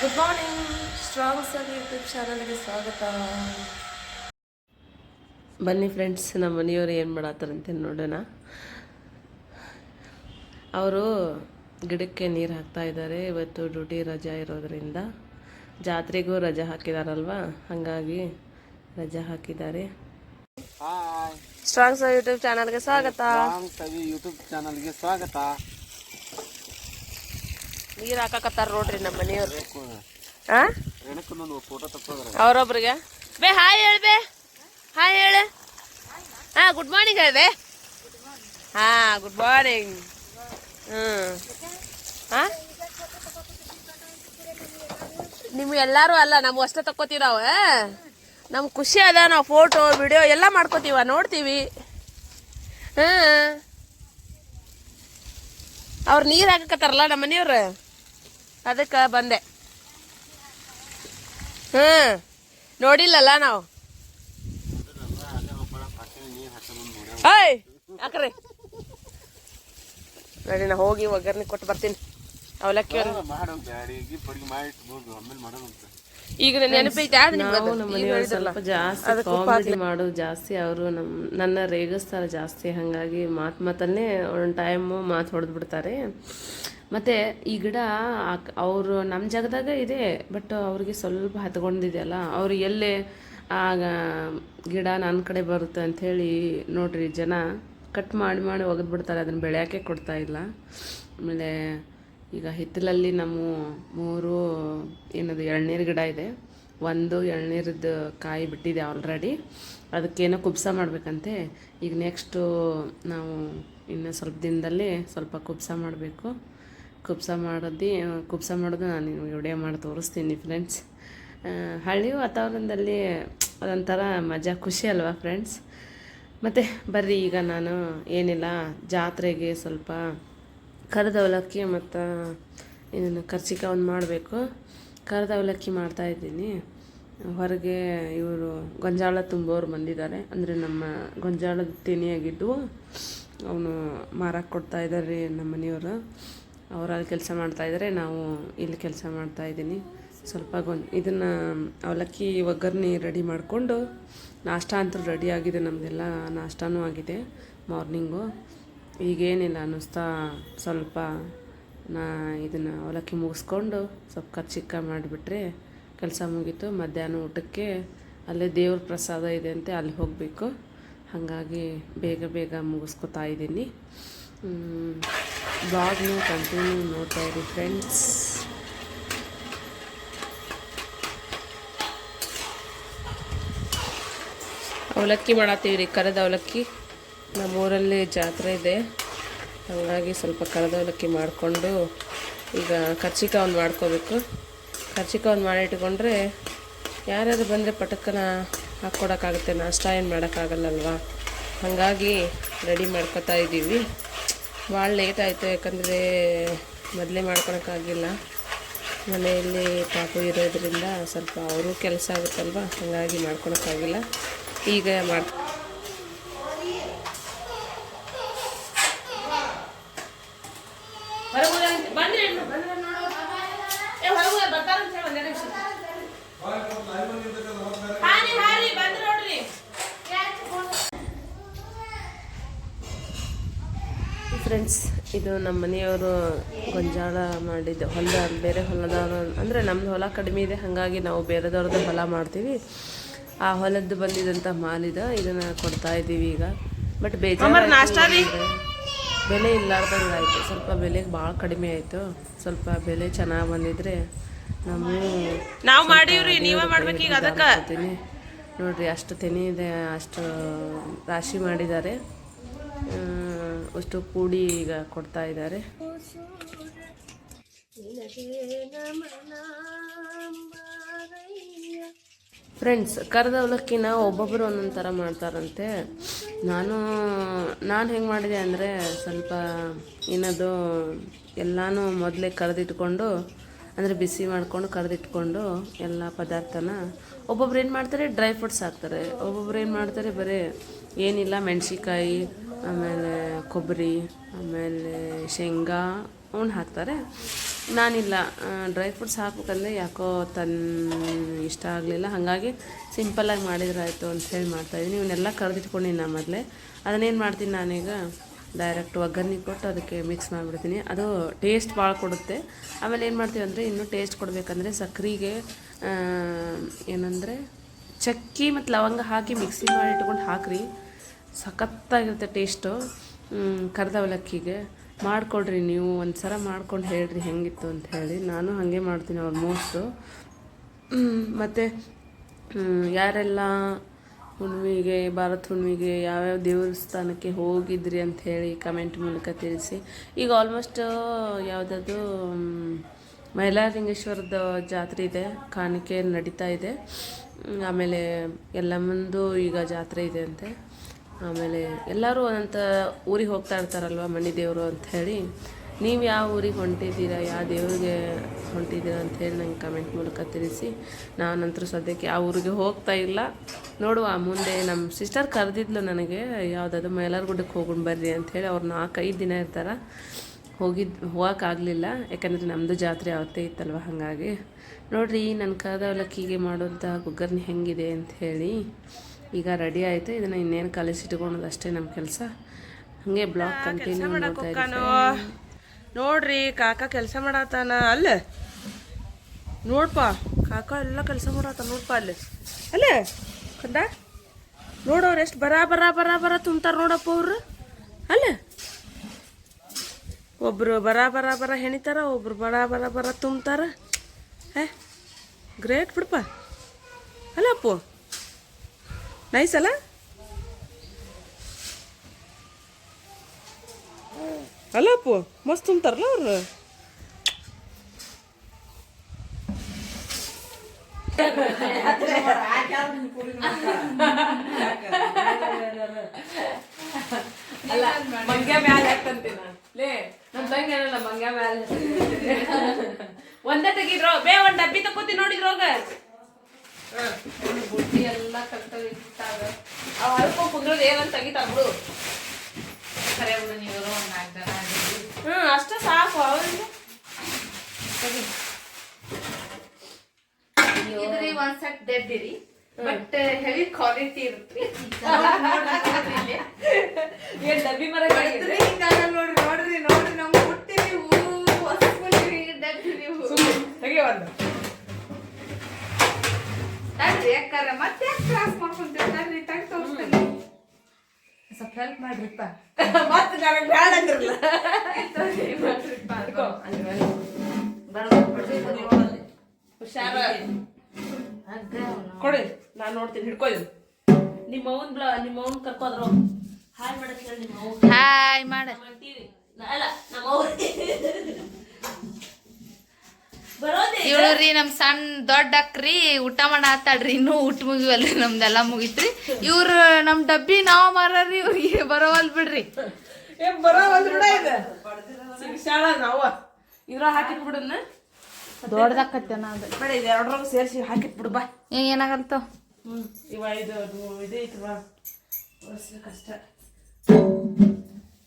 Good morning strong sir YouTube ಚಾನಲ್ಗೆ ಸ್ವಾಗತ. ಬನ್ನಿ ಫ್ರೆಂಡ್ಸ್ ನಮ್ಮ ಮನೆಯವರು ಏನು ಮಾಡತ್ತಾರಂತೆ ನೋಡೋಣ. ಅವರು ಗಿಡಕ್ಕೆ ನೀರು ಹಾಕ್ತಾ ಇದ್ದಾರೆ. ಇವತ್ತು ಡ್ಯೂಟಿ ರಜಾ ಇರೋದರಿಂದ. ಜಾತ್ರೆಗೂ ರಜಾ ಹಾಕಿದಾರಲ್ವಾ? ಹಾಗಾಗಿ ರಜಾ ಹಾಕಿದ್ದಾರೆ. ಹಾಯ್ ಸ್ಟ್ರಾಂಗ್ ಸರ್ ಯೂಟ್ಯೂಬ್ ಚಾನಲ್ಗೆ ಸ್ವಾಗತ. ಯೂಟ್ಯೂಬ್ ಚಾನಲ್ಗೆ ಸ್ವಾಗತ. ನೀರು ಹಾಕಾಕತ್ತಾರ ನೋಡ್ರಿ ನಮ್ಮ ಮನೆಯವ್ರು. ತಕ್ಕೋದ್ರೆ. ಅವ್ರೊಬ್ರಿಗೆ. ಬೇ ಹಾಯ್ ಹೇಳ್ಬೆ ಹಾಯ್ ಹೇಳು. ಹಾ ಗುಡ್ ಮಾರ್ನಿಂಗ್ ಹೇಳ್ಬೆ ಹಾ ಗುಡ್ ಮಾರ್ನಿಂಗ್ ಹ್ಮ್. ಹಾ? ನಿಮ್ಗೆ ಎಲ್ಲಾರು ಅಲ್ಲ ನಾವು ಅಷ್ಟೇ ತಕ್ಕೋತೀವಿ ನಾವು ನಮ್ಗೆ ಖುಷಿ ಅದ ನಾವು ಫೋಟೋ ವಿಡಿಯೋ ಎಲ್ಲ ಮಾಡ್ಕೋತೀವ ನೋಡ್ತೀವಿ. ಹ್ಮ್. ಅವ್ರು ನೀರು ಹಾಕತ್ತಾರಲ್ಲ ನಮ್ಮ ಮನೆಯವ್ರು? ಅದಕ್ಕೆ ಬಂದೆ. ಹ್ಞೂ ನೋಡಿಲ್ಲಲ್ಲ ನಾವು. ಯಾಕ್ರಿ? ನೋಡಿ ನಾ ಹೋಗಿ ಒಗ್ಗರಣೆ ಕೊಟ್ಟು ಬರ್ತೀನಿ. ಅವಲಕ್ಕಿ ಈಗ ನೆನಪೈತೆ ಮಾಡೋದು ಜಾಸ್ತಿ ಅವರು ನಮ್ಮ ನನ್ನ ರೇಗಿಸ್ತಾರೆ ಜಾಸ್ತಿ ಹಂಗಾಗಿ ಮಾತು ಮಾತಲ್ಲೇ ಒಂದು ಟೈಮು ಮಾತು ಹೊಡೆದು ಬಿಡ್ತಾರೆ ಮತ್ತು ಈ ಗಿಡ ಅವರು ನಮ್ಮ ಜಾಗದಾಗ ಇದೆ ಬಟ್ ಅವ್ರಿಗೆ ಸ್ವಲ್ಪ ಹತ್ಕೊಂಡಿದೆಯಲ್ಲ, ಅವ್ರು ಎಲ್ಲೇ ಆಗ ಗಿಡ ನನ್ನ ಕಡೆ ಬರುತ್ತೆ ಅಂಥೇಳಿ ನೋಡ್ರಿ ಜನ ಕಟ್ ಮಾಡಿ ಮಾಡಿ ಒಗೆದು ಬಿಡ್ತಾರೆ, ಅದನ್ನು ಬೆಳೆಯೋಕ್ಕೆ ಕೊಡ್ತಾ ಇಲ್ಲ. ಆಮೇಲೆ ಈಗ ಹಿತ್ತಲಲ್ಲಿ ನಮ್ಮ ಮೂರು ಏನದು ಎಳ್ನೀರು ಗಿಡ ಇದೆ, ಒಂದು ಎಳ್ನೀರದ್ದು ಕಾಯಿ ಬಿಟ್ಟಿದೆ ಆಲ್ರೆಡಿ ಅದಕ್ಕೇನೋ ಕುಬ್ಸ ಮಾಡಬೇಕಂತೆ, ಈಗ ನೆಕ್ಸ್ಟು ನಾವು ಇನ್ನು ಸ್ವಲ್ಪ ದಿನದಲ್ಲಿ ಸ್ವಲ್ಪ ಕುಬ್ಸ ಮಾಡಬೇಕು. ಕುಬ್ಸ ಮಾಡೋದು ಕುಪ್ಸ ಮಾಡೋದು ನಾನು ನಿಮಗೆ ವಿಡಿಯೋ ಮಾಡಿ ತೋರಿಸ್ತೀನಿ ಫ್ರೆಂಡ್ಸ್ ಹಳ್ಳಿ ವಾತಾವರಣದಲ್ಲಿ ಅದೊಂಥರ ಮಜಾ, ಖುಷಿ ಅಲ್ವಾ ಫ್ರೆಂಡ್ಸ್ ಮತ್ತು ಬರ್ರಿ, ಈಗ ನಾನು ಏನಿಲ್ಲ, ಜಾತ್ರೆಗೆ ಸ್ವಲ್ಪ ಕರದವಲಕ್ಕಿ ಮತ್ತು ಇದನ್ನು ಖರ್ಚಿಕ ಒಂದು ಮಾಡಬೇಕು. ಕರದವಲಕ್ಕಿ ಮಾಡ್ತಾಯಿದ್ದೀನಿ ಹೊರಗೆ ಇವರು ಗೊಂಜಾಳ ತುಂಬೋರು ಬಂದಿದ್ದಾರೆ. ಅಂದರೆ ನಮ್ಮ ಗೊಂಜಾಳದ ತಿನಿಯಾಗಿದ್ದು ಅವನು ಮಾರಕ್ಕೆ ಕೊಡ್ತಾಯಿದ್ದಾರೆ ನಮ್ಮ ಮನೆಯವರು. ಅವ್ರು ಅಲ್ಲಿ ಕೆಲಸ ಮಾಡ್ತಾಯಿದ್ದಾರೆ ನಾವು ಇಲ್ಲಿ ಕೆಲಸ ಮಾಡ್ತಾಯಿದ್ದೀನಿ ಸ್ವಲ್ಪ ಗೊಂದ್ ಇದನ್ನು ಅವಲಕ್ಕಿ, ಒಗ್ಗರಣೆ ರೆಡಿ ಮಾಡಿಕೊಂಡು ನಾಷ್ಟ ಅಂತೂ ರೆಡಿ ಆಗಿದೆ ನಮ್ಮದೆಲ್ಲ ನಾಷ್ಟಾನೂ ಆಗಿದೆ ಮಾರ್ನಿಂಗು ಈಗೇನಿಲ್ಲ ಅನ್ನಿಸ್ತಾ ಸ್ವಲ್ಪ ನಾ ಇದನ್ನು ಅವಲಕ್ಕಿ ಮುಗಿಸ್ಕೊಂಡು ಸ್ವಲ್ಪ ಖರ್ಚಿಕ್ಕ ಮಾಡಿಬಿಟ್ರೆ ಕೆಲಸ ಮುಗೀತು. ಮಧ್ಯಾಹ್ನ ಊಟಕ್ಕೆ ಅಲ್ಲೇ ದೇವ್ರ ಪ್ರಸಾದ ಇದೆ ಅಂತೆ, ಅಲ್ಲಿ ಹೋಗಬೇಕು. ಹಾಗಾಗಿ ಬೇಗ ಬೇಗ ಮುಗಿಸ್ಕೊತಾ ಇದ್ದೀನಿ. ಬ್ಲಾಗ್ನು ಕಂಟಿನ್ಯೂ ನೋಡ್ತಾ ಇರಿ ಫ್ರೆಂಡ್ಸ್ ಅವಲಕ್ಕಿ ಮಾಡತ್ತೀವಿ ರೀ ಕರೆದ ಅವಲಕ್ಕಿ. ನಮ್ಮೂರಲ್ಲಿ ಜಾತ್ರೆ ಇದೆ. ಹಾಗಾಗಿ ಸ್ವಲ್ಪ ಕರೆದ ಅವಲಕ್ಕಿ ಮಾಡಿಕೊಂಡು ಈಗ ಕರ್ಚಿಕ ಒಂದು ಮಾಡ್ಕೋಬೇಕು. ಕರ್ಚಿಕ ಒಂದು ಮಾಡಿ ಇಟ್ಕೊಂಡ್ರೆ ಯಾರ್ಯಾರು ಬಂದರೆ ಪಟಕ್ಕನ ಹಾಕ್ಕೊಡೋಕ್ಕಾಗುತ್ತೆ. ನಾಷ್ಟ ಏನು ಮಾಡೋಕ್ಕಾಗಲ್ಲಲ್ವಾ? ಹಾಗಾಗಿ ರೆಡಿ ಮಾಡ್ಕೋತಾ ಇದ್ದೀವಿ. ಭಾಳ ಲೇಟ್ ಆಯಿತು, ಯಾಕಂದರೆ ಮೊದಲೇ ಮಾಡ್ಕೊಳಕ್ಕಾಗಿಲ್ಲ. ಮನೆಯಲ್ಲಿ ಪಾಪು ಇರೋದ್ರಿಂದ ಸ್ವಲ್ಪ ಅವರು ಕೆಲಸ ಆಗುತ್ತಲ್ವ? ಹಾಗಾಗಿ ಮಾಡ್ಕೊಳಕ್ಕಾಗಿಲ್ಲ. ಈಗ ಮಾಡಿ ಫ್ರೆಂಡ್ಸ್ ಇದು ನಮ್ಮ ಮನೆಯವರು ಗೊಂಜಾಳ ಮಾಡಿದ್ದು. ಹೊಲ ಬೇರೆ ಹೊಲದವರು. ಅಂದರೆ ನಮ್ಮದು ಹೊಲ ಕಡಿಮೆ ಇದೆ ಹಾಗಾಗಿ ನಾವು ಬೇರೆದವ್ರದ್ದು ಹೊಲ ಮಾಡ್ತೀವಿ. ಆ ಹೊಲದ್ದು ಬಂದಿದ್ದಂಥ ಮಾಲಿದ ಇದನ್ನು ಕೊಡ್ತಾ ಇದ್ದೀವಿ ಈಗ. ಬಟ್ ಬೇಜಾರು ಬೆಲೆ ಇಲ್ಲಾರ್ದಂಗೆ ಆಯಿತು. ಸ್ವಲ್ಪ ಬೆಲೆಗೆ ಭಾಳ ಕಡಿಮೆ ಆಯಿತು. ಸ್ವಲ್ಪ ಬೆಲೆ ಚೆನ್ನಾಗಿ ಬಂದಿದ್ರೆ ನಾವು ನಾವು ಮಾಡೀವ್ರಿ ನೀವೇ ಮಾಡ್ಬೇಕು ಈಗ ಅದಕ್ಕೆ. ನೋಡ್ರಿ ಅಷ್ಟು ತೆನೆ ಇದೆ ಅಷ್ಟು ರಾಶಿ ಮಾಡಿದ್ದಾರೆ. ಅಷ್ಟು ಕೂಡಿ ಈಗ ಕೊಡ್ತಾ ಇದ್ದಾರೆ. ಫ್ರೆಂಡ್ಸ್ ಕರೆದ ಅವಲಕ್ಕಿನ ಒಬ್ಬೊಬ್ಬರು ಒಂದೊಂದು ಥರ ಮಾಡ್ತಾರಂತೆ. ನಾನು ನಾನು ಹೆಂಗೆ ಮಾಡಿದೆ ಅಂದರೆ ಸ್ವಲ್ಪ ಏನದು ಎಲ್ಲನೂ ಮೊದಲೇ ಕರೆದಿಟ್ಕೊಂಡು, ಅಂದರೆ ಬಿಸಿ ಮಾಡಿಕೊಂಡು ಕರೆದಿಟ್ಕೊಂಡು ಎಲ್ಲ ಪದಾರ್ಥನ ಒಬ್ಬೊಬ್ರು ಏನು ಮಾಡ್ತಾರೆ? ಡ್ರೈ ಫ್ರೂಟ್ಸ್ ಹಾಕ್ತಾರೆ. ಒಬ್ಬೊಬ್ರು ಏನು ಮಾಡ್ತಾರೆ? ಬರೀ ಏನಿಲ್ಲ ಮೆಣಸಿಕಾಯಿ ಆಮೇಲೆ ಕೊಬ್ಬರಿ, ಆಮೇಲೆ ಶೇಂಗಾ ಅವನ್ನ ಹಾಕ್ತಾರೆ. ನಾನಿಲ್ಲ ಡ್ರೈ ಫ್ರೂಟ್ಸ್ ಹಾಕ್ಬೇಕಂದ್ರೆ ಯಾಕೋ ತನ್ನ ಇಷ್ಟ ಆಗಲಿಲ್ಲ. ಹಾಗಾಗಿ ಸಿಂಪಲ್ಲಾಗಿ ಮಾಡಿದ್ರೆ ಆಯಿತು ಅಂತ ಹೇಳಿ ಮಾಡ್ತಾಯಿದ್ದೀನಿ ಇವನ್ನೆಲ್ಲ ಕರೆದಿಟ್ಕೊಂಡಿನಿ ನಾನು ಮೊದಲೇ. ಅದನ್ನೇನು ಮಾಡ್ತೀನಿ ನಾನೀಗ ಡೈರೆಕ್ಟ್ ಒಗ್ಗರಣೆ ಕೊಟ್ಟು ಅದಕ್ಕೆ ಮಿಕ್ಸ್ ಮಾಡಿಬಿಡ್ತೀನಿ. ಅದು ಟೇಸ್ಟ್ ಭಾಳ ಕೊಡುತ್ತೆ. ಆಮೇಲೆ ಏನು ಮಾಡ್ತೀವಿ ಅಂದರೆ ಇನ್ನೂ ಟೇಸ್ಟ್ ಕೊಡಬೇಕಂದ್ರೆ ಸಕ್ಕರೆಗೆ ಏನಂದರೆ ಚಕ್ಕಿ ಮತ್ತು ಲವಂಗ ಹಾಕಿ ಮಿಕ್ಸಿ ಮಾಡಿ ಇಟ್ಕೊಂಡು ಹಾಕ್ರಿ. ಸಖತ್ತಾಗಿರುತ್ತೆ ಟೇಸ್ಟು. ಕರ್ದ ಅವಲಕ್ಕಿಗೆ. ಮಾಡಿಕೊಡ್ರಿ ನೀವು ಒಂದು ಸಲ ಮಾಡ್ಕೊಂಡು ಹೇಳ್ರಿ ಹೆಂಗಿತ್ತು ಅಂತ ಹೇಳಿ. ನಾನು ಹಾಗೆ ಮಾಡ್ತೀನಿ ಆಲ್ಮೋಸ್ಟು ಮತ್ತು ಯಾರೆಲ್ಲ ಹುಣ್ಣಿಮೆಗೆ, ಭಾರತ್ ಹುಣ್ಣಿಮೆಗೆ ಯಾವ್ಯಾವ ದೇವಸ್ಥಾನಕ್ಕೆ ಹೋಗಿದ್ರಿ ಅಂತ ಹೇಳಿ ಕಮೆಂಟ್ ಮೂಲಕ ತಿಳಿಸಿ. ಈಗ ಆಲ್ಮೋಸ್ಟ್ ಯಾವುದಾದ್ರು ಮಹಿಳಾಲಿಂಗೇಶ್ವರದ ಜಾತ್ರೆ ಇದೆ, ಕಾಣಿಕೆ ನಡೀತಾ ಇದೆ. ಆಮೇಲೆ ಆಮೇಲೆ ಮುಂದೂ ಈಗ ಜಾತ್ರೆ ಇದೆ ಅಂತೆ. ಆಮೇಲೆ ಎಲ್ಲರೂ ಅಂತ ಊರಿಗೆ ಹೋಗ್ತಾ ಇರ್ತಾರಲ್ವ ಮನೆ ದೇವರು ಹೇಳಿ, ನೀವು ಯಾವ ಊರಿಗೆ ಹೊಂಟಿದ್ದೀರಾ, ಯಾವ ದೇವರಿಗೆ ಹೊಂಟಿದ್ದೀರಾ ಅಂತ ಹೇಳಿ ನಂಗೆ ಕಮೆಂಟ್ ಮೂಲಕ ತಿಳಿಸಿ. ನಂತರ ಸದ್ಯಕ್ಕೆ ಯಾವ ಊರಿಗೆ ಹೋಗ್ತಾ ಇಲ್ಲ. ನೋಡುವ, ಮುಂದೆ ನಮ್ಮ ಸಿಸ್ಟರ್ ಕರೆದಿದ್ಲು ನನಗೆ, ಯಾವುದಾದ್ರು ಮೈಲಾರಗುಡ್ಡಕ್ಕೆ ಹೋಗೊಂಡು ಬರ್ರಿ ಅಂಥೇಳಿ ಅವ್ರು ನಾಲ್ಕೈದು ದಿನ ಇರ್ತಾರೆ. ಹೋಗಿದ್ದು ಹೋಗೋಕ್ಕಾಗಲಿಲ್ಲ ಯಾಕಂದರೆ ನಮ್ಮದು ಜಾತ್ರೆ ಅವತ್ತೇ ಇತ್ತಲ್ವ ಹಾಗಾಗಿ. ನೋಡಿರಿ ನನ್ನ ಕರೆದವಲಕ್ಕಿಗೆ ಮಾಡುವಂಥ ಗುಗ್ಗರ್ನ ಗುಗ್ಗರ್ನಿ ಹೆಂಗಿದೆ ಅಂತ ಹೇಳಿ. ಈಗ ರೆಡಿ ಆಯಿತು. ಇದನ್ನು ಇನ್ನೇನು ಕಲಿಸಿಟ್ಕೊಳೋದು ಅಷ್ಟೇ ನಮ್ಮ ಕೆಲಸ. ಹಾಗೆ ಬ್ಲಾಕ್ ಕಂಟಿನ್ಯೂ ಮಾಡ್ತಾ ನೋಡ್ರಿ ಕಾಕ ಕೆಲಸ ಮಾಡತ್ತಾನ ಅಲ್ಲ. ನೋಡ್ಪ ಕಾಕ ಎಲ್ಲ ಕೆಲಸ ಮಾಡತ್ತ ನೋಡ್ಪ ಅಲ್ಲಿ. ಅಲ್ಲ ಕಂದ ನೋಡೋರು ಎಷ್ಟು ಬರ ಬರ ಬರ ಬರ ತುಂಬ್ತಾರ ನೋಡಪ್ಪ ಅವ್ರು. ಅಲ್ಲ. ಒಬ್ರು ಬರ ಬರ ಬರ ಹೆಣಿತಾರ ಒಬ್ರು ಬರ ಬರ ಬರ ತುಂಬ್ತಾರ. ಹೇ ಗ್ರೇಟ್ ಬಿಡಪ್ಪ ಅಲ್ಲ ಅಪ್ಪು. ನೈಸ್ ಅಲ್ಲ? ಅಲ್ಲ ಅಪ್ಪು, ಮಸ್ತ್ ತುಂಬ್ತಾರಲ್ಲ ಅವ್ರು? ಅಲ್ಲ, ಮಂಗ್ಯ ಮ್ಯಾಲ ಹಾಕ್ತಂತೀನ ಲೇ ನಮ್ಮ ತಂಗಿ ಏನಲ್ಲ, ಮಂಗ್ಯ ಮ್ಯಾಲ ಒಂದೇ ತೆಗಿದ್ರೋ, ಬೇ, ಒಂದ್ ಡಬ್ಬಿ ತಕ್ಕೋತಿ ನೋಡಿದ್ರೋಗ ಬುಟ್ಟಿ ಎಲ್ಲ ಕಲ್ತಾವ ಇಟ್ಟಾಗ ಅವ್ ಹರ್ಕೊ ಕುಂದ್ರದ್ ಏನಂತ ತೆಗಿತಾರ ಬಿಡು. ಖರೆ ಬಿಡು ನೀವು ಒಂದ್ ನಾಲ್ಕು ಜನ ಹ್ಮ್ ಅಷ್ಟ ಸಾಕು ಅವ್ರಿಗೆ. ಇದ್ರಿ ಒಂದ್ ಸೆಟ್ ಡೆಬ್ಬಿರಿ ಬಟ್ ಹೆವಿ ಕ್ವಾಲಿಟಿ ಇರುತ್ತೆ. ಏನ್ ಡಬ್ಬಿ ಮರ ನೋಡ್ರಿ ನೋಡ್ರಿ ನೋಡ್ರಿ. ನಮ್ ಹುಟ್ಟಿರಿ. ಹೊಸ್ಬಿಟ್ಟಿರಿ ಡಬ್ಬಿ ನೀವು. ತೆಗಿ ಒಂದು ತಡ್ರಿ ಯಾಕಾರ ಮತ್ತೆ ಯಾಕೆ ಕ್ರಾಸ್ ಮಾಡ್ಕೊಂತೀವಿ ತಡ್ರಿ ತಗ್ ತೋರಿಸ್ತೀನಿ. ಸ್ವಲ್ಪ ಹೆಲ್ಪ್ ಮಾಡ್ರಿಪ್ಪ. ಮತ್ತೆ ನನಗೆ ಬ್ಯಾಡ ಅಂದ್ರಲ್ಲ. ಹುಷಾರ. ಕೊಡಿ ನಾನು ನೋಡ್ತೀನಿ ಹಿಡ್ಕೊಯ್ದು ನಿಮ್ಮ ಅವನ್ ಬ್ಲ ನಿಮ್ಮ ಅವನ್ ಕರ್ಕೋದ್ರು. ಹಾಯ್ ಮಾಡಕ್ ಹೇಳಿ ನಿಮ್ಮ ಹಾಯ್ ಮಾಡ. ಅಂತೀರಿ ನಾ- ಅಲ್ಲ ನಮ್ಮ ಅವ್ವ ಬರೋದೇ ಇವಳು ರೀ ನಮ್ ಸಣ್ಣ ದೊಡ್ಡ ಅಕ್ರಿ ಊಟ ಮಾಡಾತಾಳ್ರಿ ಇನ್ನೂ ಊಟ ಮುಗಿವಲ್ರಿ ನಮ್ದೆಲ್ಲ ಮುಗಿತ್ರಿ. ಇವ್ರು ನಮ್ ಡಬ್ಬಿ ನಾವ್ ಮಾರ್ರಿ ಇವ್ರಿಗೆ ಬರೋವಲ್ ಬಿಡ್ರಿ. ಇದ್ರ ಹಾಕಿಟ್ ಬಿಡನ್ನ ದೊಡ್ಡದಾಕತ್ತೇನ ಅದು. ಬೇಡ ಇದು ಎರಡರಾಗ ಸೇರಿಸಿ ಹಾಕಿಟ್ ಬಿಡು ಬಾ. ಇವ ಇದು ಒರೆಸ್ಬೇಕಷ್ಟ.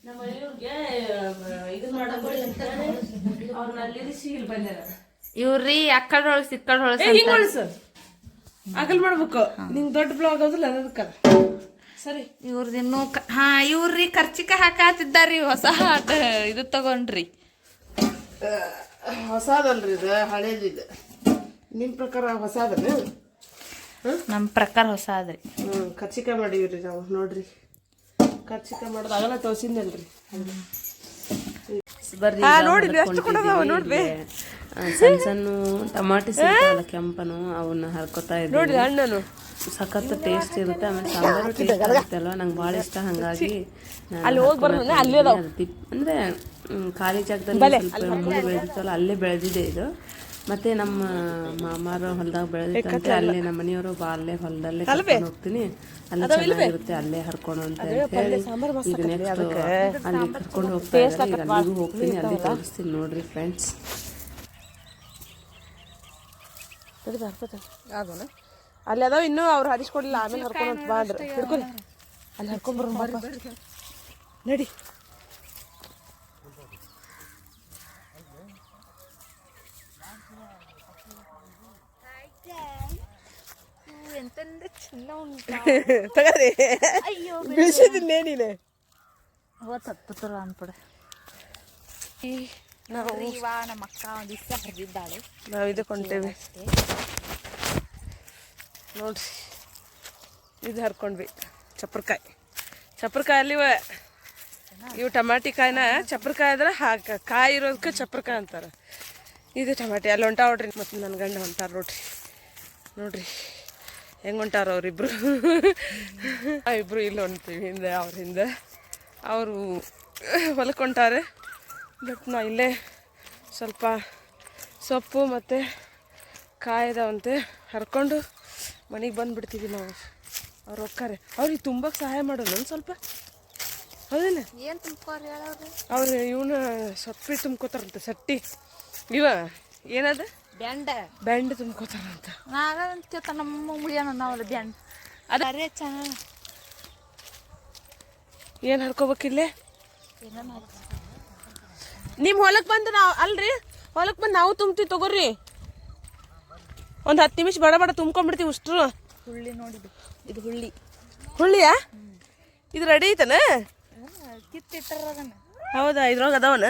ನಮ್ಮ ಇವ್ರಿಗೆ ಇದು ಮಾಡೋದು ಅವ್ರನ್ನ ಅಲ್ಲಿರಿಸಿ ಇಲ್ಲಿ ಬಂದಾರ ಇವ್ರಿ ಅಕ್ಕಡ ಹೊಳಸ್ ಇಕ್ಕಡ ಹೊಳಸ್ ಹಿಂಗ್ ಒಳಸು ಅಗಲ್ ಮಾಡ್ಬೇಕು. ನಿಂಗ್ ದೊಡ್ಡ ಬ್ಲಾಗ್ ಆಗೋದಿಲ್ಲ ಅದಕ್ಕೆ. ಸರಿ. ಇವ್ರದ್ದು ಇನ್ನೂ ಕ- ಹಾ ಇವ್ರಿ ಖರ್ಚಿಕ ಹಾಕಾತಿದ್ದಾರಿ ಹೊಸ ಇದು ತಗೊಂಡ್ರಿ. ಹೊಸದಲ್ರಿ ಇದು ಹಳೇದು ಇದು. ನಿಮ್ಮ ಪ್ರಕಾರ ಹೊಸದ್ರಿ ನಮ್ಮ ಪ್ರಕಾರ ಹೊಸ ಅದ್ರಿ ಹ್ಮ್ ಖರ್ಚಿಕ ಮಾಡೀವ್ರಿ ನಾವು ನೋಡ್ರಿ. ಖರ್ಚಿಕ ಮಾಡೋದು ಆಗಲ್ಲ ತೋರಿಸಿದ್ದಲ್ರಿ ಬರ್ರಿ ಈಗ ಹೊರಡ್ಕೊಂಡಿದೀವಿ. ಸಣ್ಣ ಸಣ್ಣ ಟಮಾಟಿ ಸಿಗ್ತಾವಲ್ಲ ಕೆಂಪನು ಅವನ್ನ ಹರ್ಕೋತಾ ಇದ್ದೀವಿ. ಹಣ್ಣನು. ಸಖತ್ ಟೇಸ್ಟ್ ಇರುತ್ತೆ ಆಮೇಲೆ ಸಾಂಬಾರು ಟೇಸ್ಟ್ ಇರುತ್ತೆ ಅಲ್ವಾ? ನಂಗೆ ಭಾಳ ಇಷ್ಟ ಹಾಗಾಗಿ ಅಲ್ಲಿ ಹೋಗಿ ಅಂದ್ರೆ ಅಂದರೆ ಖಾಲಿ ಜಾಗದಲ್ಲಿ ಸ್ವಲ್ಪ ಮುಳ್ಳು ಬೆಳೆದಿತ್ತಲ್ಲ ಅಲ್ಲೇ ಬೆಳೆದಿದೆ ಇದು. ಮತ್ತೆ ನಮ್ಮ ಮಾಮಾರ ಹೊಲದಾಗ ಬೆಳೆದಿತ್ತಂತೆ ಅಲ್ಲೇ ನಮ್ಮ ಮನೆಯವರು ಬಾ ಅಲ್ಲೇ ಹೊಲದಲ್ಲೇ ಕರ್ಕೊಂಡು ಹೋಗ್ತೀನಿ. ಅಲ್ಲಿ ಚೆನ್ನಾಗಿರುತ್ತೆ ಅಲ್ಲೇ ಹರ್ಕೊಂಡು ಅಂತ ಹೇಳಿ. ಈಗ ನೆಕ್ಸ್ಟ್ ಅಲ್ಲಿ ಕರ್ಕೊಂಡು ಹೋಗ್ತಾ ಇದ್ದಾರೆ. ಈಗ ಅಲ್ಲಿಗೂ ಹೋಗ್ತೀನಿ ಅಲ್ಲಿ ತೋರಿಸ್ತೀನಿ ನೋಡ್ರಿ ಫ್ರೆಂಡ್ಸ್ ತಡಿ ಬರ್ಕೋತ ಅಲ್ಲಿ ಅದಾವ ಇನ್ನೂ ಅವ್ರು ಹರಿಸ್ಕೊಡ್ಲಿಲ್ಲ. ಆಮೇಲೆ ಹರ್ಕೊಂಡು ಬಾಂಡ್ರ. ಹಿಡ್ಕೊರಿ ಅಲ್ಲಿ ಹರ್ಕೊಂಡ್ಬರೋಣ ಬಾರ ನಡಿ. ತಗರಿ ಬೆಳೆಸಿದಿಲ್ಲೇ ನೀನೆ. ಅವತ್ತು ಹತ್ತಿರ ಅನ್ಪಡೆ. ಈ ನಾವು ಇವ ನಮ್ಮ ಅಕ್ಕ ಒಂದು ಹರಿದಿದ್ದಾಳೆ ನಾವು ನೋಡ್ರಿ. ಇದು ಹರ್ಕೊಂಡ್ವಿ. ಚಪ್ರಕಾಯಿ ಚಪ್ರಕಾಯಿ ಅಲ್ಲಿ ಇವು ಟಮಾಟಿ ಕಾಯಿನ ಚಪ್ರಕಾಯಿ ಆದ್ರೆ ಹಾಕ ಕಾಯಿ ಇರೋದಕ್ಕೆ ಚಪ್ರಕಾಯಿ ಅಂತಾರೆ. ಇದು ಟಮಾಟಿ. ಅಲ್ಲಿ ಹೊಂಟ ನೋಡ್ರಿ ಮತ್ತು ನನ್ನ ಗಂಡ ಹೊಂಟಾರ ನೋಡ್ರಿ. ನೋಡ್ರಿ. ಹೆಂಗೆ ಹೊಂಟಾರ ಅವರಿಬ್ರು? ಇಬ್ಬರು ಇಲ್ಲಿ ಹೊಂಟೀವಿ ಹಿಂದೆ ಅವ್ರ ಹಿಂದೆ. ಅವರು ಹೊಲಕ್ಕೆ ಹೊಂಟಾರೆ. ಬಟ್ ನಾ ಇಲ್ಲೇ ಸ್ವಲ್ಪ ಸೊಪ್ಪು ಮತ್ತು ಕಾಯ್ದವಂತೆ ಹರ್ಕೊಂಡು ಮನೆಗೆ ಬಂದುಬಿಡ್ತೀವಿ ನಾವು. ಅವ್ರು ಹೋಗ್ತಾರೆ ಅವ್ರಿಗೆ ತುಂಬಕ್ಕೆ ಸಹಾಯ ಮಾಡೋದು ಒಂದು ಸ್ವಲ್ಪ. ಹೌದಿಲ್ಲ ಏನು ತುಂಬ್ಕೋರಿ ಹೇಳೋರು ಅವ್ರು ಇವನು ಸೊಪ್ಪಿ ತುಂಬ್ಕೋತಾರಂತೆ ಸಟ್ಟಿ. ಇವ ಏನದು? ಬ್ಯಾಂಡ ಬ್ಯಾಂಡ್ ತುಂಬ್ಕೋತಾರಂತ. ನಾಗಂತ ನಮ್ಮ ಮುಗಿಯೋಣ ನಾವು ಬ್ಯಾಂಡ್ ಅದ- ಅರೆ ಚೆನ್ನಾಗಿ ಏನು ಹರ್ಕೋಬೇಕಿಲ್ಲೇ? ಏನೇನು ನಿಮ್ಮ ಹೊಲಕ್ಕೆ ಬಂದು ನಾವು ಅಲ್ರಿ? ಹೊಲಕ್ಕೆ ಬಂದು ನಾವು ತುಂಬ್ತೀವಿ ತಗೋರಿ. ಒಂದು ಹತ್ತು ನಿಮಿಷ ಬಡ ಬಡ ತುಂಬ್ಕೊಂಡ್ಬಿಡ್ತೀವಿ ಉಷ್ಟ್ರು ಹುಳ್ಳಿ ನೋಡಿ ಇದು ಹುಳ್ಳಿ. ಹುಳ್ಳಿಯಾ? ಇದು ರೆಡಿ ಐತನ? ಹೌದಾ ಇದ್ರೊಳಗೆ ಅದಾವನ?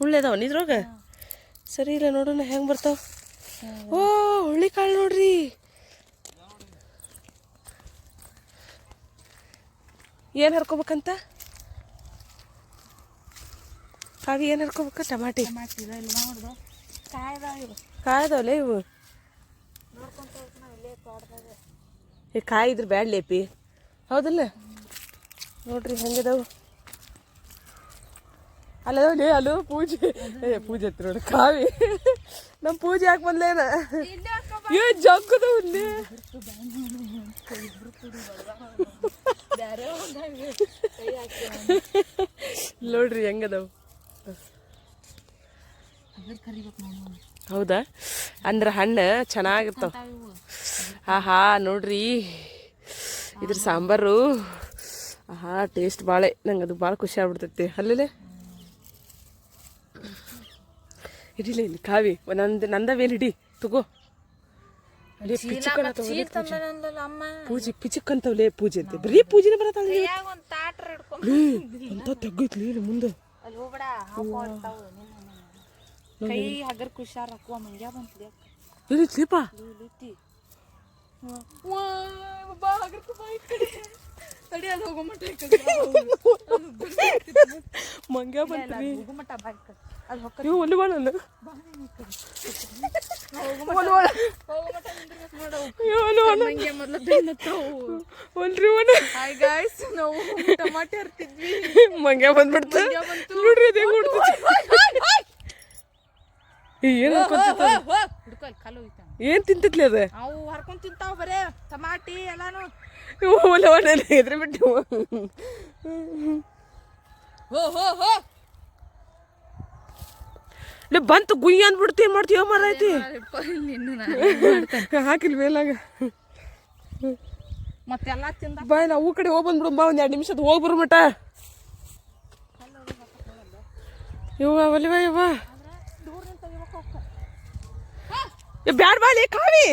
ಹುಳ್ಳಿ ಅದಾವನ ಇದ್ರೊಳಗೆ? ಸರಿ ಇಲ್ಲ ನೋಡೋಣ ಹೆಂಗೆ ಬರ್ತಾವ. ಓ ಹುಳ್ಳಿ ಕಾಳು ನೋಡ್ರಿ. ಏನು ಹರ್ಕೋಬೇಕಂತ? ಕಾವಿ ಏನು ಹರ್ಕೋಬೇಕು ಟಮಾಟಿ. ಮಾಡ್ತಿದ ಇಲ್ಲಿ ನೋಡ್ದು? ಕಾಯ್ದಾವ ಇವು ಕಾಯ್ದವಲ್ಲ ಇವು ಈ ಕಾಯಿ ಇದ್ರ ಬ್ಯಾಡ್ ಲೇಪಿ. ಹೌದಲ್ಲ? ನೋಡ್ರಿ ಹೆಂಗದವು. ಅಲ್ಲದವಲ್ಲಿ ಅಲ್ಲೂ ಪೂಜೆ. ಏ ಪೂಜೆ ಹತ್ರ ನೋಡಿ ಕಾವಿ. ನಮ್ಮ ಪೂಜೆ ಯಾಕೆ ಬಂದ್ಲೇನ ಏ ಜಗ್ಗದವು ನೋಡ್ರಿ ಹೆಂಗದವು. ಹೌದಾ? ಅಂದ್ರೆ ಹಣ್ಣು ಚೆನ್ನಾಗಿರ್ತಾವ. ಆಹಾ ನೋಡ್ರಿ. ಇದ್ರ ಸಾಂಬಾರು ಆಹಾ ಟೇಸ್ಟ್ ಭಾಳ ನಂಗೆ ಅದು ಭಾಳ ಖುಷಿ ಆಗ್ಬಿಡ್ತೈತಿ. ಅಲ್ಲೇ ಹಿಡಿಲ ಇಲ್ಲಿ ಕಾವಿ. ನಂದು ನಂದವೇನು ಹಿಡಿ ತಗೋ. ಪಿಚುಕನ ಪೂಜೆ. ಪೂಜೆ ಪಿಚುಕಂತವ್ಲೇ ಪೂಜೆ ಅಂತ. ಬರೀ ಪೂಜೆನೇ ಹಿಡ್ಕೊಂಡು ಅಂತ ತೆಗ್ಗೈತ್ಲಿ ಮುಂದೆ. ಹೋಗ್ಬೇಡ ಹಾಕೋರ್ತಾವ ಕೈ ಹಗರ್ ಕುಷಾರ್ ಹಾಕುವ ಮಂಗ್ಯ ಬಂತು ಎಲ್ಲಿ ಸ್ಲೀಪಾ? ಲೂತಿ. ಬಾ ಹಗರ್ಕು ಬಾ ಈ ಕಡೆ. ತಡಿ ಅದು ಹೋಗೋ ಮಟ್ಟ ಮಂಗ್ಯ ಬಂತ್ರಿ ಹೋಗೋ ಮಟ್ಟ ಬಾ ಈ ಕಡೆ. ಅಲ್ಲಿ ಹೊಕ್ಕ ನೀವು ಟಮಾಟೆ ಹರ್ತಿದ್ವಿ. ಮಂಗ್ಯ ಬಂದ್ಬಿಡ್ತು. ನೋಡ್ರಿ ಅದು ಏನು ಏನ್ ತಿಂತಿತ್ಲಿ ಅದ? ಅವು ಹರ್ಕೊಂಡ್ ತಿಂತಾವ ಬರೇ ಟಮಾಟಿ ಎಲ್ಲಾನು. ಒಲ್ಲ ಒಣ ಎದ್ರ ಬಿಟ್ಟು ಹೋ ಹೋ ಹೋ. ಲೇ ಬಂತು ಗುಯ್ಯ ಅಂದ್ಬಿಡ್ತು ಏನ್ ಮಾಡ್ತೀವ ಮರ ಐತಿ. ಹಾಕಿಲ್ ಮೇಲಾಗ. ಮತ್ತೆಲ್ಲ ತಿಂದ? ಬಾ ನಾವು ಕಡೆ ಹೋಗಿ ಬಂದ್ಬಿಡು ಬಾ ಒಂದ್ ಎರಡು ನಿಮಿಷದ ಹೋಗಿ ಬರು ಮಟ ಇವ ಒಲಿವ ಇವ ಏ ಬ್ಯಾಡ ಬಾಲಿ ಕಾವಿ.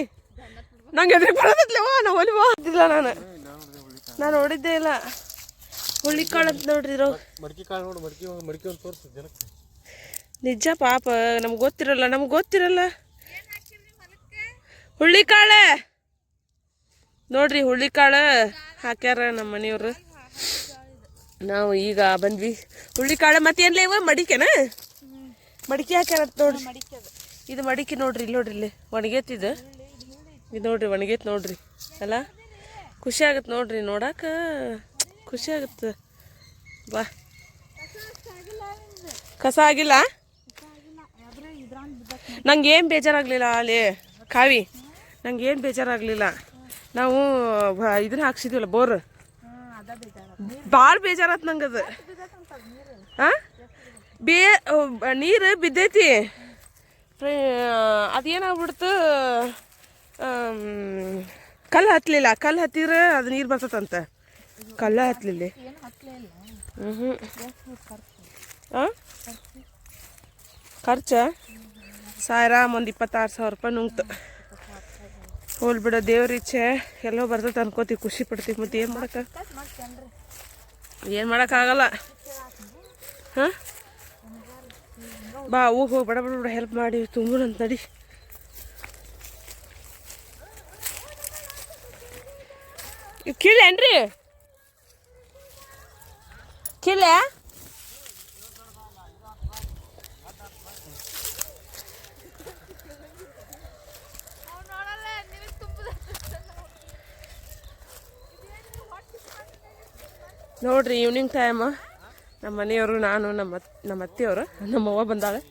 ನಂಗೆ ಎದ್ರಿಗೆ ಬರೋದಿಲ್ಲವ ನಾ ಒಲಿವ ಇದ್ದಿಲ್ಲ ನಾನು. ನಾನು ನೋಡಿದ್ದೇ ಇಲ್ಲ. ಹುಳಿ ಕಾಳು ಅಂತ ನೋಡ್ರಿ ಇರೋ ಮಡ್ಕಿ ಕಾಳು ನೋಡಿ ಮಡ್ಕಿ ಮಡ್ಕಿ ಒಂದು ತೋರಿಸು ಜನಕ್ಕೆ. ನಿಜ ಪಾಪ, ನಮ್ಗೆ ಗೊತ್ತಿರಲ್ಲ ನಮ್ಗೆ ಗೊತ್ತಿರಲ್ಲ. ಹುಳ್ಳಿಕಾಳೆ! ನೋಡ್ರಿ ಹುಳ್ಳಿಕಾಳು ಹಾಕ್ಯಾರ ನಮ್ಮ ಮನೆಯವರು. ನಾವು ಈಗ ಬಂದ್ವಿ. ಹುಳ್ಳಿಕಾಳು ಮತ್ತೇನ್ಲೇ ಇವ ಮಡಿಕೆನ? ಮಡಿಕೆ ಹಾಕ್ಯಾರ ನೋಡ್ರಿ. ಇದು ಮಡಿಕೆ ನೋಡ್ರಿ, ಇಲ್ಲಿ ನೋಡ್ರಿ ಇಲ್ಲಿ. ಒಣಗೇತಿದು ಇದು. ನೋಡ್ರಿ ಒಣಗೇತ್ ನೋಡ್ರಿ. ಅಲ್ಲ? ಖುಷಿ ಆಗತ್ತೆ ನೋಡ್ರಿ, ನೋಡಾಕ ಖುಷಿ ಆಗತ್ತೆ ಬಾ. ಕಸ ಆಗಿಲ್ಲ? ನಂಗೆ ಏನು ಬೇಜಾರಾಗಲಿಲ್ಲ ಅಲ್ಲಿ, ಕಾವಿ. ನಂಗೆ ಏನು ಬೇಜಾರಾಗಲಿಲ್ಲ. ನಾವು ಇದನ್ನ ಹಾಕ್ಸಿದ್ವಲ್ಲ, ಬೋರ್. ಭಾಳ ಬೇಜಾರಾತ್ ನಂಗೆ ಅದು. ಹಾಂ ಬೇ ನೀರು ಬಿದ್ದೈತಿ. ಅದೇನಾಗ್ಬಿಡ್ತು ಕಲ್ಲು ಹತ್ತಲಿಲ್ಲ ಕಲ್ಲು ಹತ್ತಿದ್ರೆ ಅದು ನೀರು ಬರ್ತದಂತ. ಕಲ್ಲು ಹತ್ತಲಿಲ್ಲ ಹ್ಞೂ ಹ್ಞೂ ಹಾಂ ಖರ್ಚ? ಸಾವಿರ, ಒಂದು ಇಪ್ಪತ್ತಾರು ಸಾವಿರ ರೂಪಾಯಿ ನುಂಗ್ತು. ಹೋಲ್ ಬಿಡ ದೇವ್ರ ಇಚ್ಛೆ, ಎಲ್ಲೋ ಬರ್ತೈತೆ ಅನ್ಕೋತೀವಿ, ಖುಷಿ ಪಡ್ತೀವಿ. ಮತ್ತೆ ಏನು ಮಾಡಕ್ಕ? ಏನು ಮಾಡೋಕ್ಕಾಗಲ್ಲ ಹಾಂ? ಬಾ ಹೋಗಿ ಹೋಗಿ ಬಡ ಬಡ ಬಡ ಹೆಲ್ಪ್ ಮಾಡಿ ತುಂಬುನಂತ ನಡಿ. ಇವ್ ಕೀಳೇನ್ರಿ ಕೀಳೆ ನೋಡ್ರಿ ಈವ್ನಿಂಗ್ ಟೈಮ್ ನಮ್ಮ ಮನೆಯವರು, ನಾನು, ನಮ್ಮ ನಮ್ಮ ಅತ್ತೆಯವರು, ನಮ್ಮ ಅವ್ವ ಬಂದಾಳೆ.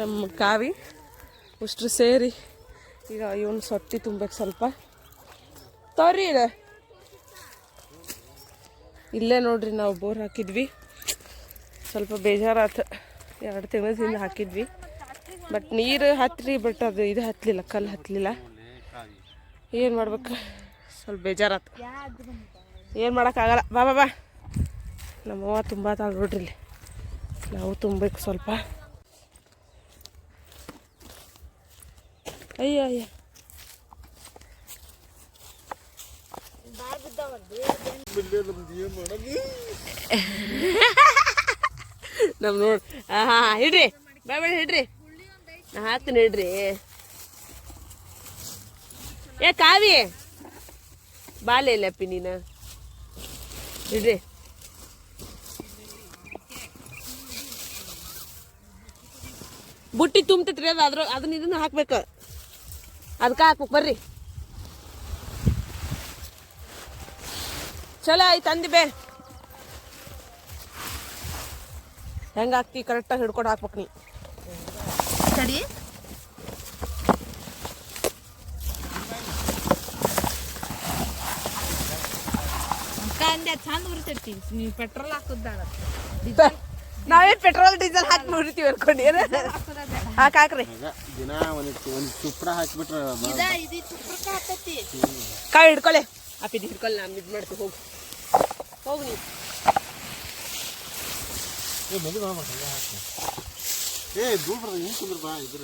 ನಮ್ಮ ಕಾವಿ ಉಷ್ಟ್ರು ಸೇರಿ ಈಗ ಇವನು ಸೊಟ್ಟಿ ತುಂಬಬೇಕು ಸ್ವಲ್ಪ ತೋರಿ. ಇಲ್ಲೇ ನೋಡ್ರಿ ನಾವು ಬೋರ್ ಹಾಕಿದ್ವಿ. ಸ್ವಲ್ಪ ಬೇಜಾರಾತು, ಎರಡು ತಿಂಗಳಿಂದ ಹಾಕಿದ್ವಿ. ಬಟ್ ನೀರು ಹತ್ತಿರಿ ಬಟ್ ಅದು ಇದು ಹತ್ತಲಿಲ್ಲ ಕಲ್ಲು ಹತ್ತಲಿಲ್ಲ ಏನು ಮಾಡ್ಬೇಕು? ಸ್ವಲ್ಪ ಬೇಜಾರಾತು. ಏನು ಮಾಡೋಕ್ಕಾಗಲ್ಲ. ಬಾ ಬಾ ಬಾ. ನಮ್ಮವ್ವ ತುಂಬ ತಾಳು ನೋಡ್ರಿ ಇಲ್ಲಿ. ನಾವು ತುಂಬಬೇಕು ಸ್ವಲ್ಪ. ಅಯ್ಯೋ ಅಯ್ಯೋ. ನಮ್ ನೋಡ್. ಹಾಂ ಹಿಡ್ರಿ. ಬೇಡ ಬೇಡ ಹಿಡ್ರಿ. ನಾ ಹಾಕ್ತೀನಿ ಹಿಡ್ರಿ. ಏ ಕಾವಿ ಬಾಲೆ ಇಲ್ಲಪ್ಪಿ ನೀನು. ಹಿಡ್ರಿ ಬುಟ್ಟಿ ತುಂಬ್ತೈತ್ರಿ, ಅದು ಅದ್ರ ಅದನ್ನ ಇದನ್ನ ಹಾಕ್ಬೇಕು. ಅದಕ್ಕೆ ಹಾಕ್ಬೇಕು, ಬರ್ರಿ. ಚಲೋ ಆಯ್ತು, ಅಂದಿ ಬೇ. ಹೆಂಗೆ ಹಾಕ್ತಿ ಕರೆಕ್ಟಾಗಿ ಹಿಡ್ಕೊಂಡು ಹಾಕ್ಬೇಕು ನೀ. ತಡಿ ಅಂದೆ ಚಂದ ಬರ್ತೈತಿ ನೀವು ಪೆಟ್ರೋಲ್ ಹಾಕುದಾಳ ನಾವೇ ಪೆಟ್ರೋಲ್ ಡೀಸೆಲ್ ಹಾಕಿ ನೋಡಿರ್ತೀವಿ ಅನ್ಕೊಂಡು. ಏನು? ಹಾಕ್ ಹಾಕ್ರಿ. ಹಂಗ ದಿನ ಒಂದಿಟ್ಟು ಒಂದು ಚುಪ್ರ ಹಾಕಿಬಿಟ್ರೆ ಇದ ಇದು ತುಪ್ಪಕ್ಕ ಹಾಕತಿ ಕಾಯಿ ಹಿಡ್ಕೊಳ್ಳೆ. ಅಪ್ಪಿದ್ದು ಹಿಡ್ಕೊಳ್ಳಿ ನಾನು ಇದು ಮಾಡ್ತೀವಿ ಹೋಗು. ಹೋಗು ನೀ ಏ ಮದುವೆ ಬಾ ಹಂಗ ಹಾಕಿ ಏ ದೂರ ಬರ್ದ ಹಿಂಗೆ ಕುಂದ್ರ ಬಾ ಇದ್ರ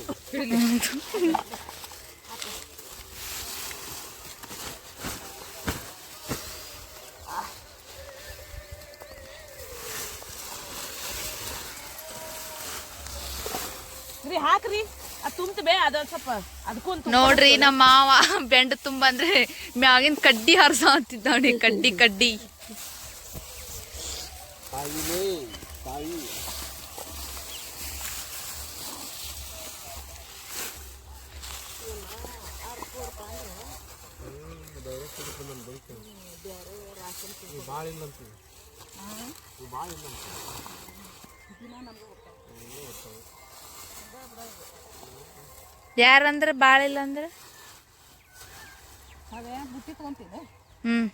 ರೀ ಹಾಕ್ರಿ ಅದು ತುಂಬ್ತ ಬೇ ಅದು ಸ್ವಲ್ಪ ಅದಕ್ಕೂ ನೋಡ್ರಿ ನಮ್ಮ ಮಾವ ಬೆಂಡ ತುಂಬಂದ್ರೆ ಮ್ಯಾಗಿನ ಕಡ್ಡಿ ಹರ್ಸ ಅಂತಿದ್ದ ನೋಡಿ ಕಡ್ಡಿ ಕಡ್ಡಿ. ತಾಯಿನೇ ತಾಯಿ ಭಾಳ ಇಲ್ಲ ಯಾರಂದ್ರೆ ಅಂದ್ರೆ ಹ್ಮ್.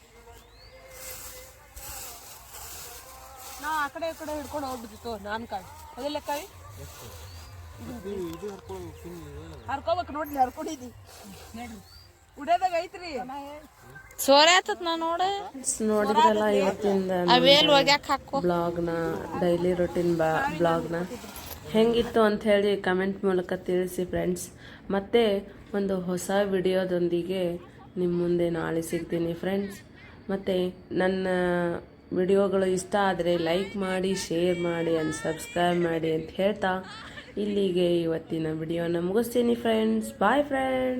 ನಾ ಆ ಕಡೆ ಈ ಕಡೆ ಹಿಡ್ಕೊಂಡು ಹೋಗ್ಬಿಟ್ಟಿತ್ತು ನಾನು ಕಾಯಿ. ಅದೆಲ್ಲ ಕಾಯಿ? ಹರ್ಕೋಬೇಕು ನೋಡ್ಲಿ ಹರ್ಕೊಂಡಿದ್ದಿ ಉಡ್ಯದಾಗ ಐತ್ರಿ. ಸೋರೆ ಆತತ್ ನಾ ನೋಡ. ನೋಡಿದ್ರಲ್ಲ ಇವತ್ತಿಂದ ಅವೇಲ್ ಒಗ್ಯಾಕ ಹಾಕೋ. ಬ್ಲಾಗ್ನ ಡೈಲಿ ರೊಟೀನ್ ಬಾ ಬ್ಲಾಗ್ನ. ಹೆಂಗಿತ್ತು ಅಂತ ಹೇಳಿ ಕಮೆಂಟ್ ಮೂಲಕ ತಿಳಿಸಿ ಫ್ರೆಂಡ್ಸ್ ಮತ್ತೆ ಒಂದು ಹೊಸ ವಿಡಿಯೋದೊಂದಿಗೆ ನಿಮ್ಮ ಮುಂದೆ ನಾಳೆ ಸಿಗ್ತೀನಿ ಫ್ರೆಂಡ್ಸ್ ಮತ್ತು ನನ್ನ ವಿಡಿಯೋಗಳು ಇಷ್ಟ ಆದರೆ ಲೈಕ್ ಮಾಡಿ ಶೇರ್ ಮಾಡಿ ಆ್ಯಂಡ್ ಸಬ್ಸ್ಕ್ರೈಬ್ ಮಾಡಿ ಅಂತ ಹೇಳ್ತಾ ಇಲ್ಲಿಗೆ ಇವತ್ತಿನ ವಿಡಿಯೋನ ಮುಗಿಸ್ತೀನಿ ಫ್ರೆಂಡ್ಸ್ ಬಾಯ್ ಫ್ರೆಂಡ್ಸ್